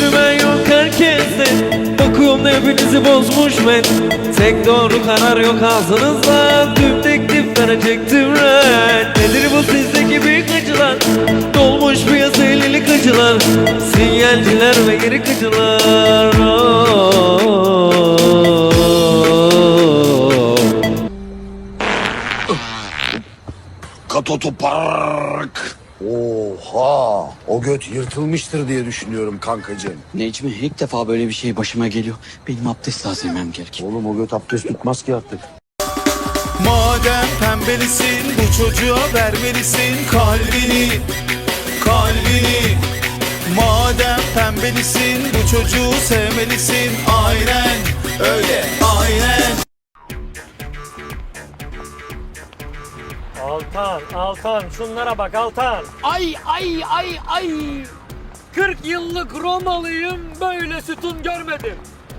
Dümen yok herkeste. Bakıyorum hepinizi bozmuş ben. Tek doğru karar yok ağzınızda. Tüm teklif verecektim ben Nedir bu sizdeki büyük acılar? Dolmuş piyasa elilik acılar Sinyalciler ve geri kıcılar. Katoto Park. Oha! O göt yırtılmıştır diye düşünüyorum kankacığım. Necmi ilk defa böyle bir şey başıma geliyor. Benim abdest tazemem gerek. Oğlum o göt abdest tutmaz ki artık. Madem pembelisin bu çocuğa vermelisin kalbini Kalbini Madem pembelisin bu çocuğu sevmelisin Aynen öyle aynen Altan, Altan şunlara bak Altan. Ay ay ay ay. 40 yıllık Romalıyım böyle sütun görmedim.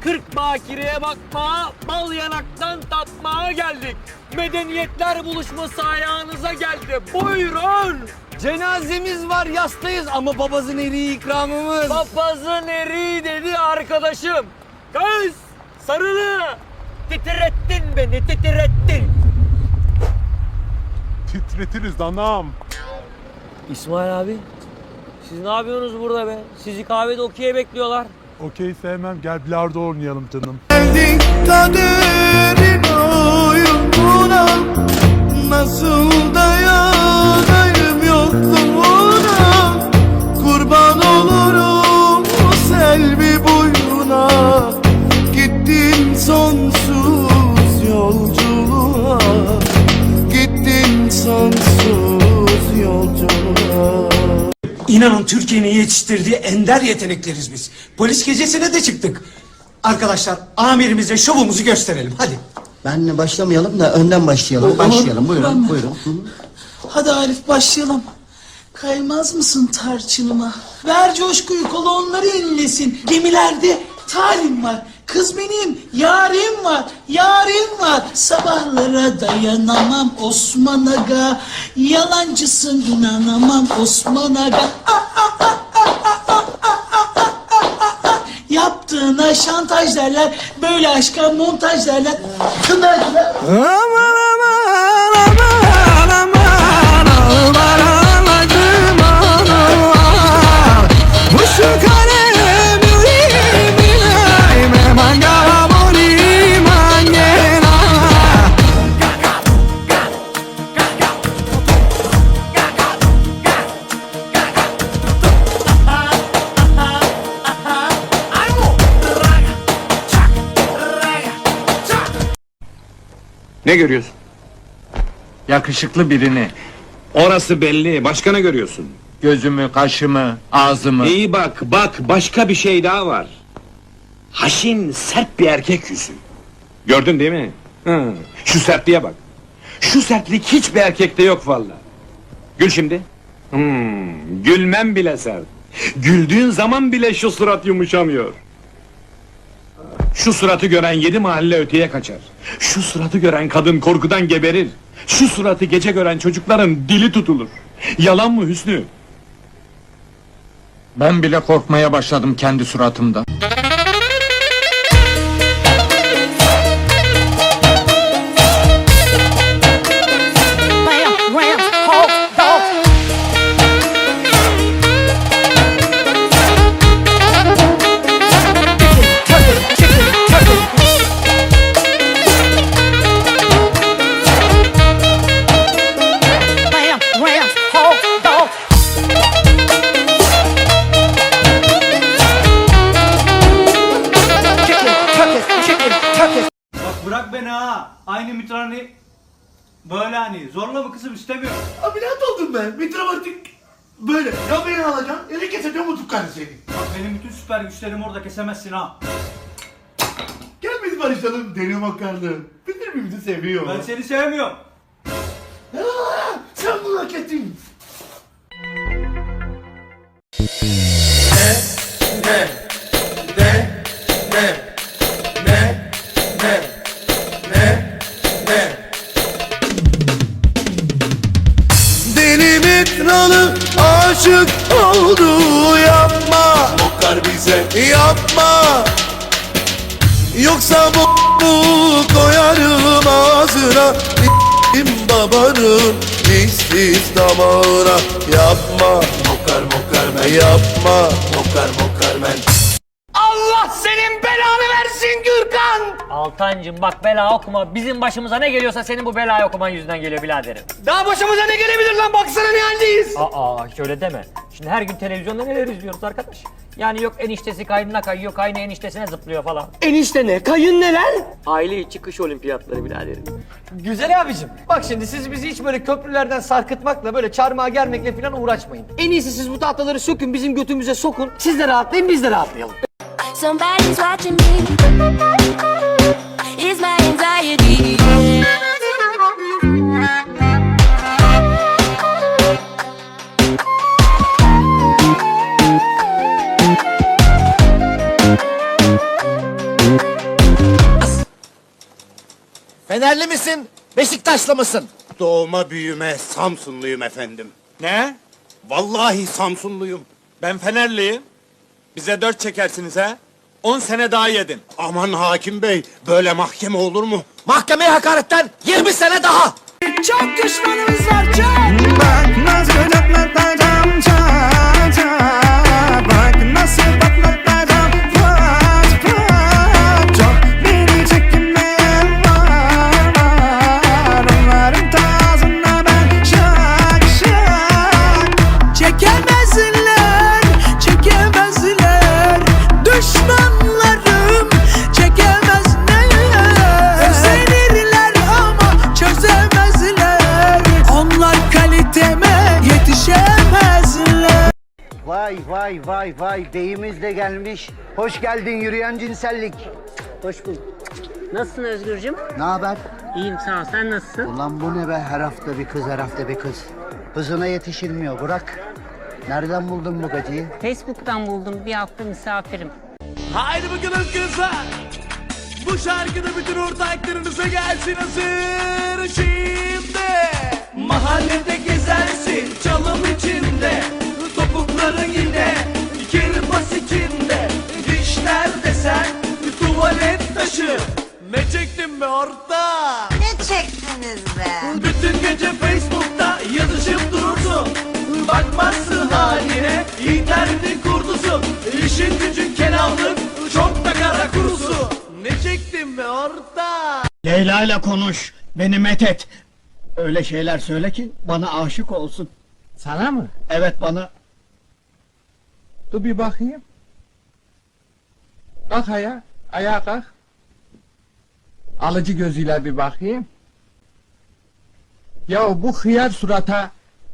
40 bakireye bakma, bal yanaktan tatmaya geldik. Medeniyetler buluşması ayağınıza geldi. Buyurun. Cenazemiz var yastayız ama babasının eriği ikramımız. Papazın eriği dedi arkadaşım. Kız sarılı. Titrettin beni titrettin. Titretiriz anam. İsmail abi siz ne yapıyorsunuz burada be? Sizi kahvede okey'e bekliyorlar. Okey sevmem gel bilardo oynayalım canım. Geldik kaderin oyununa Nasıl dayanayım yokluğuna Kurban olurum o selvi İnanın Türkiye'nin yetiştirdiği ender yetenekleriz biz. Polis gecesine de çıktık. Arkadaşlar amirimize şovumuzu gösterelim hadi. Benle başlamayalım da önden başlayalım. Başlayalım buyurun buyurun. Hı. Hadi Arif başlayalım. Kaymaz mısın tarçınıma? Ver coşkuyu kolonları inlesin. Gemilerde talim var. Kız benim yarim var, yarim var. Sabahlara dayanamam Osman Aga. Yalancısın inanamam Osman Aga. Yaptığına şantaj derler, böyle aşka montaj derler. Kınlar kınlar. Ne görüyorsun? Yakışıklı birini. Orası belli. Başka ne görüyorsun? Gözümü, kaşımı, ağzımı. İyi bak, bak. Başka bir şey daha var. Haşin, sert bir erkek yüzü. Gördün değil mi? Hı. Şu sertliğe bak. Şu sertlik hiçbir erkekte yok vallahi. Gül şimdi. Hmm, gülmem bile sert. Güldüğün zaman bile şu surat yumuşamıyor. Şu suratı gören yedi mahalle öteye kaçar. Şu suratı gören kadın korkudan geberir. Şu suratı gece gören çocukların dili tutulur. Yalan mı Hüsnü? Ben bile korkmaya başladım kendi suratımdan. Böyle. Ya beni alacaksın ya da keseceğim o seni. Bak benim bütün süper güçlerimi orada kesemezsin ha. Gel biz barışalım deli makarna. Biz birbirimizi seviyoruz. Ben seni sevmiyorum. Aa, sen bunu hak ettin. Deli mitralı aşık oldu yapma. Bakar bize. Yapma. Yoksa bu, koyarım ağzına İm babanın işsiz damağına. Yapma. Mokar mokar men Yapma. Mokar mokar men Allah senin belanı versin Gürkan! Altancım bak bela okuma. Bizim başımıza ne geliyorsa senin bu belayı okuman yüzünden geliyor biraderim. Daha başımıza ne gelebilir lan baksana ne haldeyiz. Aa hiç öyle deme. Şimdi her gün televizyonda neler izliyoruz arkadaş. Yani yok eniştesi kaynına kayıyor, kaynı eniştesine zıplıyor falan. Enişte ne? Kayın neler? Aile içi kış olimpiyatları biraderim. Güzel abicim. Bak şimdi siz bizi hiç böyle köprülerden sarkıtmakla böyle çarmıha germekle falan uğraşmayın. En iyisi siz bu tahtaları sökün bizim götümüze sokun. Siz de rahatlayın biz de rahatlayalım. Somebody's watching me. It's my anxiety. Fenerli misin? Beşiktaşlı mısın? Doğma büyüme Samsunluyum efendim. Ne? Vallahi Samsunluyum. Ben Fenerliyim. Bize dört çekersiniz ha? On sene daha yedin. Aman hakim bey, böyle mahkeme olur mu? Mahkemeye hakaretten 20 sene daha! Çok düşmanımız var çok. Vay deyimiz de gelmiş Hoş geldin yürüyen cinsellik Hoş bulduk. Nasılsın Özgürcüm? Ne haber? İyiyim sağ ol. Sen nasılsın? Ulan bu ne be her hafta bir kız her hafta bir kız Hızına yetişilmiyor bırak Nereden buldun bu gacıyı? Facebook'tan buldum. Bir hafta misafirim. Haydi bakalım kızlar. Bu şarkıda bütün ortaklarınıza gelsin hazır şimdi. Mahallede gezersin çalım içinde. Topukların yine kirpas içinde. Dişler desen tuvalet taşı. Ne çektin be orta? Ne çektiniz be? Bütün gece Facebook'ta yazışıp durursun Bakmazsın haline interneti kurdusun İşin gücün kenarlık çok da kara kurusu Ne çektin be orta Leyla ile konuş beni met Öyle şeyler söyle ki bana aşık olsun Sana mı? Evet bana Dur bir bakayım. Kalk ayağa. Ayağa kalk. Alıcı gözüyle bir bakayım. Ya bu hıyar surata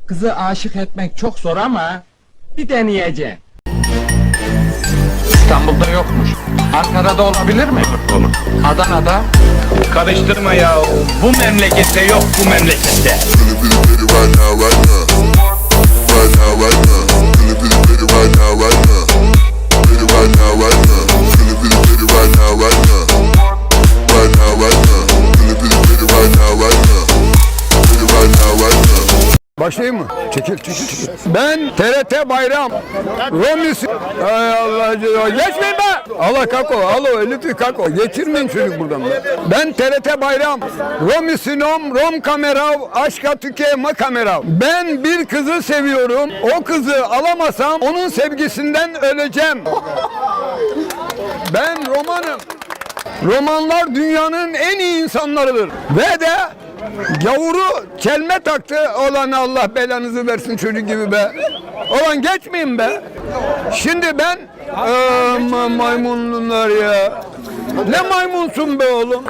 kızı aşık etmek çok zor ama bir deneyeceğim. İstanbul'da yokmuş. Ankara'da olabilir mi? Olur. Adana'da? Karıştırma ya. Bu memlekette yok bu memlekette. right now, right now. Feeling really pretty right now, right now. Right now, right now. Feeling really pretty right now, right now. Right now, right now. Feeling really pretty right now, right now. Pretty right now, right now. Başlayayım mı? Çekil, çekil, çekil. Ben TRT Bayram. Romis. Ay Allah. Geçmeyin be. Allah kako. Alo eliti kako. Geçirmeyin çocuk buradan be. Ben TRT Bayram. Romi Sinom, Rom Kamerav, Aşka Tükema Kamerav. Ben bir kızı seviyorum. O kızı alamasam onun sevgisinden öleceğim. Ben romanım. Romanlar dünyanın en iyi insanlarıdır. Ve de gavuru kelme taktı. Olan Allah belanızı versin çocuk gibi be. Olan geçmeyin be. Şimdi ben Aman maymunlar ya. Ne maymunsun be oğlum?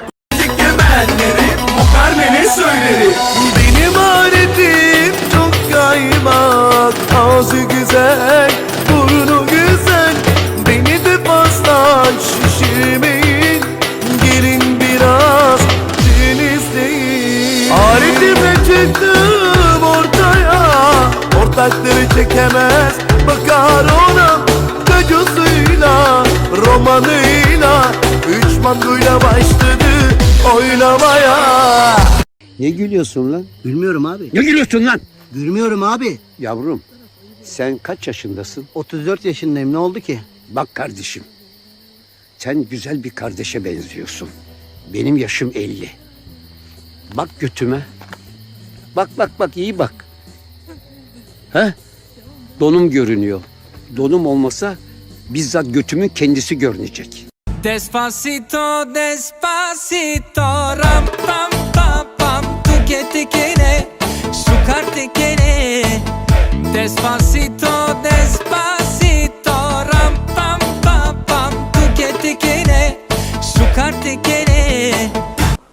Gemenlerim o karnene söylerim Benim adetim çok kaymak Ağzı güzel, burnu güzel çekemez Bakar ona Gacosuyla Romanıyla Üç mangoyla başladı oynamaya Ne gülüyorsun lan? Gülmüyorum abi. Ne gülüyorsun lan? Gülmüyorum abi. Yavrum, sen kaç yaşındasın? 34 yaşındayım ne oldu ki? Bak kardeşim. Sen güzel bir kardeşe benziyorsun. Benim yaşım 50. Bak götüme. Bak bak bak iyi bak. He? Donum görünüyor. Donum olmasa bizzat götümün kendisi görünecek. Despacito, despacito, ram pam pam pam, tu que te quiere, su te quiere. Despacito, despacito, ram pam pam pam, tu que te quiere, su te quiere.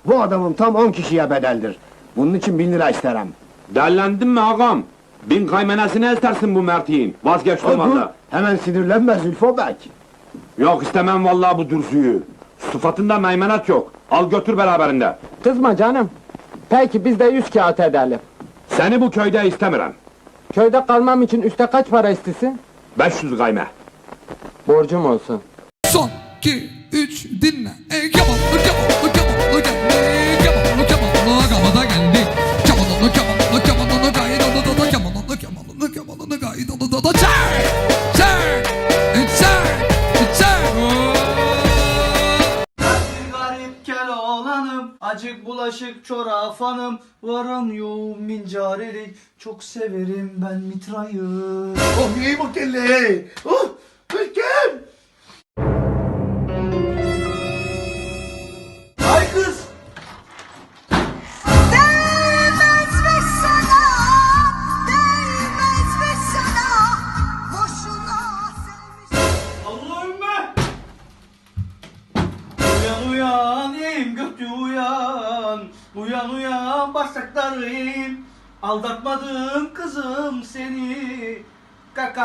Bu adamın tam 10 kişiye bedeldir. Bunun için bin lira isterim. Derlendin mi ağam? Bin kaymenesini istersin bu mertiğin. Vazgeçtim valla. Hemen sinirlenme Zülfo Bey. Yok istemem vallahi bu dürüsüyü. Sıfatında meymenet yok. Al götür beraberinde. Kızma canım. Peki biz de yüz kağıt edelim. Seni bu köyde istemiyorum. Köyde kalmam için üste kaç para istesin? 500 kayme. Borcum olsun. Son 2 3 dinle. E, Kemal'lı Kemal'lı geldi. Kemal'lı acık bulaşık çorafanım, varım yoğum mincarelik, çok severim ben mitrayı. Oh iyi bu kelle. Oh Ülkem.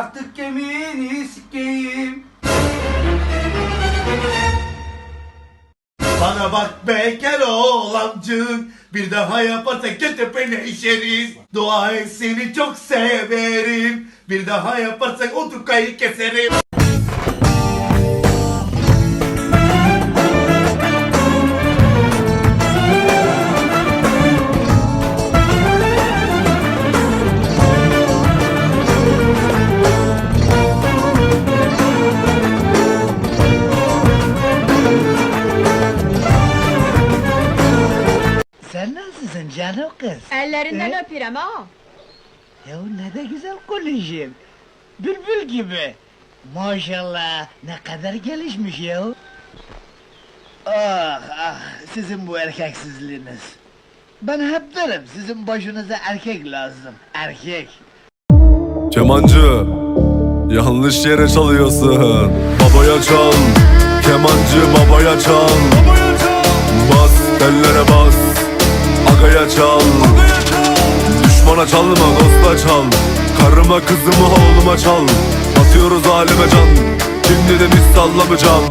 Artık gemini sikeyim. Bana bak be keloğlancın. Bir daha yaparsan ketepene işeriz. Dua et seni çok severim. Bir daha yaparsan o tukayı keserim. Ellerinden öpürem ha. Ya ne de güzel konuşuyorsun. Bülbül gibi. Maşallah ne kadar gelişmiş ya. Ah ah sizin bu erkeksizliğiniz. Ben hep derim sizin başınıza erkek lazım. Erkek. Kemancı Yanlış yere çalıyorsun Babaya çal Kemancı babaya çal Bas tellere bas Agaya çal Düşmana çalma dosta çal Karıma kızımı oğluma çal Atıyoruz aleme can Şimdi de biz sallamayacağım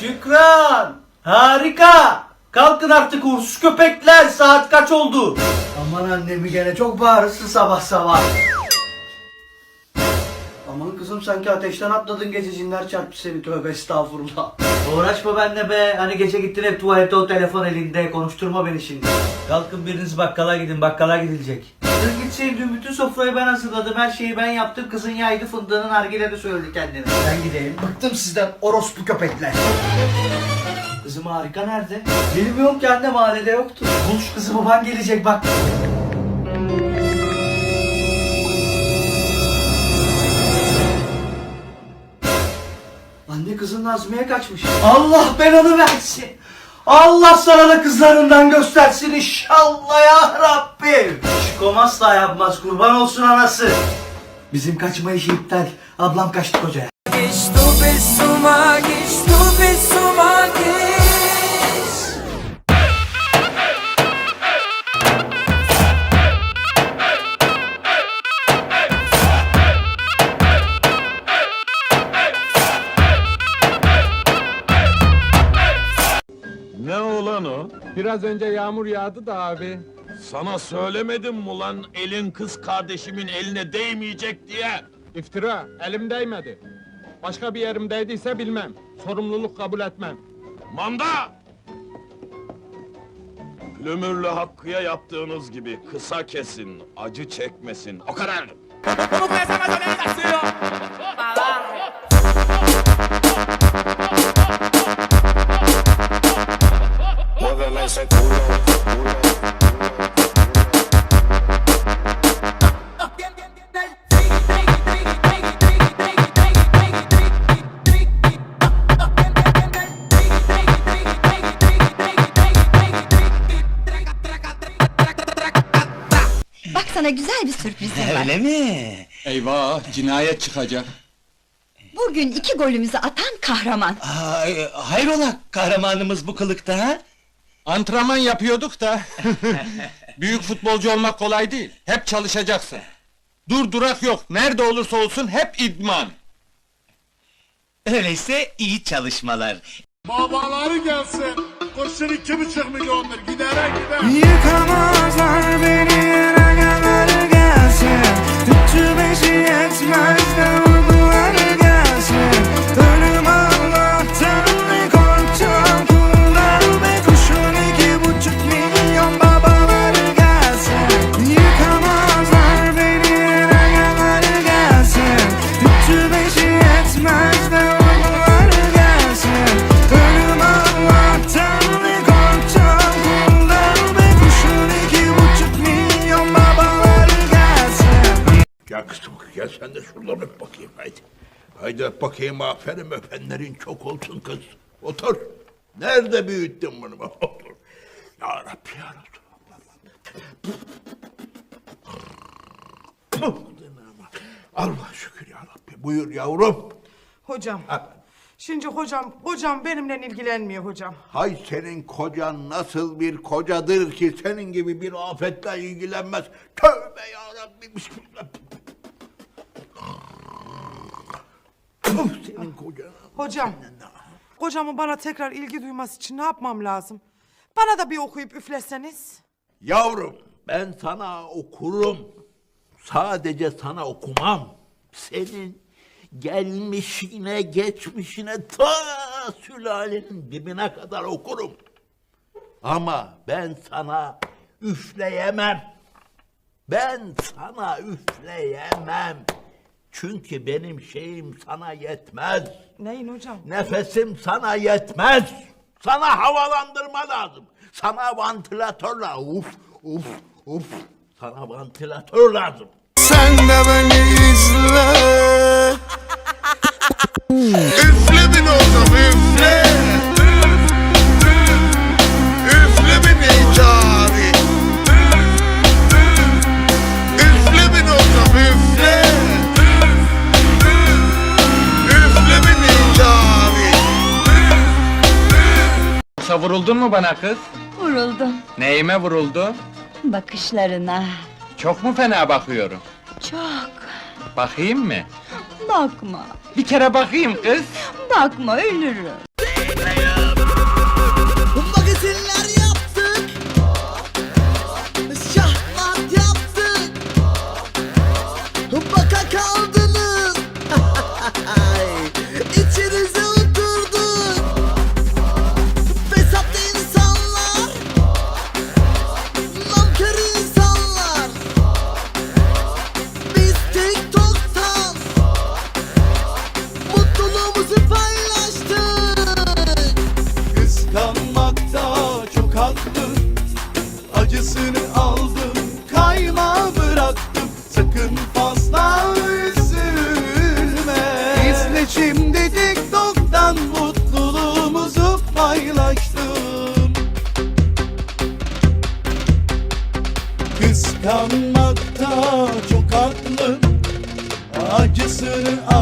Şükran! Harika! Kalkın artık uğursuz köpekler saat kaç oldu? Aman annemi gene çok bağırırsın sabah sabah. Aman kızım sanki ateşten atladın gece cinler çarptı seni tövbe estağfurullah. Uğraşma benimle be hani gece gittin hep tuvalete o telefon elinde konuşturma beni şimdi. Kalkın biriniz bakkala gidin bakkala gidilecek. Dün git sevdiğim bütün sofrayı ben hazırladım her şeyi ben yaptım kızın yaydı fındığının nargile de söyledi kendine. Ben gideyim bıktım sizden orospu köpekler. Kızım harika nerede? Bilmiyorum ki anne mahallede yoktu. Bul şu kızı baban gelecek bak. Anne kızın Nazmiye kaçmış. Allah belanı versin. Allah sana da kızlarından göstersin inşallah ya Rabbim. Şikom asla yapmaz kurban olsun anası. Bizim kaçma işi iptal. Ablam kaçtı kocaya. Estuve suma, estuve suma, Ne Biraz önce yağmur yağdı da abi. Sana söylemedim mi lan elin kız kardeşimin eline değmeyecek diye? İftira, elim değmedi. Başka bir yerim değdiyse bilmem. Sorumluluk kabul etmem. Manda! Plümürlü Hakkı'ya yaptığınız gibi kısa kesin, acı çekmesin. O kadar. Baba, güzel bir sürprizim var. Öyle mi? Eyvah cinayet çıkacak. Bugün iki golümüzü atan kahraman. Aa, e, hayrola kahramanımız bu kılıkta ha? Antrenman yapıyorduk da. Büyük futbolcu olmak kolay değil. Hep çalışacaksın. Dur durak yok. Nerede olursa olsun hep idman. Öyleyse iyi çalışmalar. Babaları gelsin. Kurşun iki buçuk milyondur. Gidere gider. Yıkamazlar beni yere she acts myself aferin öpenlerin çok olsun kız. Otur. Nerede büyüttün bunu? Otur. Ya Rabbi ya Rabbi. Allah şükür ya Rabbi. Buyur yavrum. Hocam, Ha, şimdi hocam, hocam benimle ilgilenmiyor hocam. Hay senin kocan nasıl bir kocadır ki senin gibi bir afetle ilgilenmez. Tövbe ya Rabbi. Bismillah. Puh, senin kocan. Hocam, kocamın bana tekrar ilgi duyması için ne yapmam lazım? Bana da bir okuyup üfleseniz. Yavrum ben sana okurum. Sadece sana okumam. Senin gelmişine geçmişine ta sülalenin dibine kadar okurum. Ama ben sana üfleyemem. Ben sana üfleyemem. Çünkü benim şeyim sana yetmez. Neyin hocam? Nefesim sana yetmez. Sana havalandırma lazım. Sana vantilatör lazım. Uf, uf, uf. Sana vantilatör lazım. Sen de beni izle Üfle üfle. Üfle Yoksa vuruldun mu bana kız? Vuruldum Neyime vuruldu? bakışlarına. Çok mu fena bakıyorum? Çok. Bakayım mı? Bakma, Bir kere bakayım kız. bakma ölürüm. Acısını aldım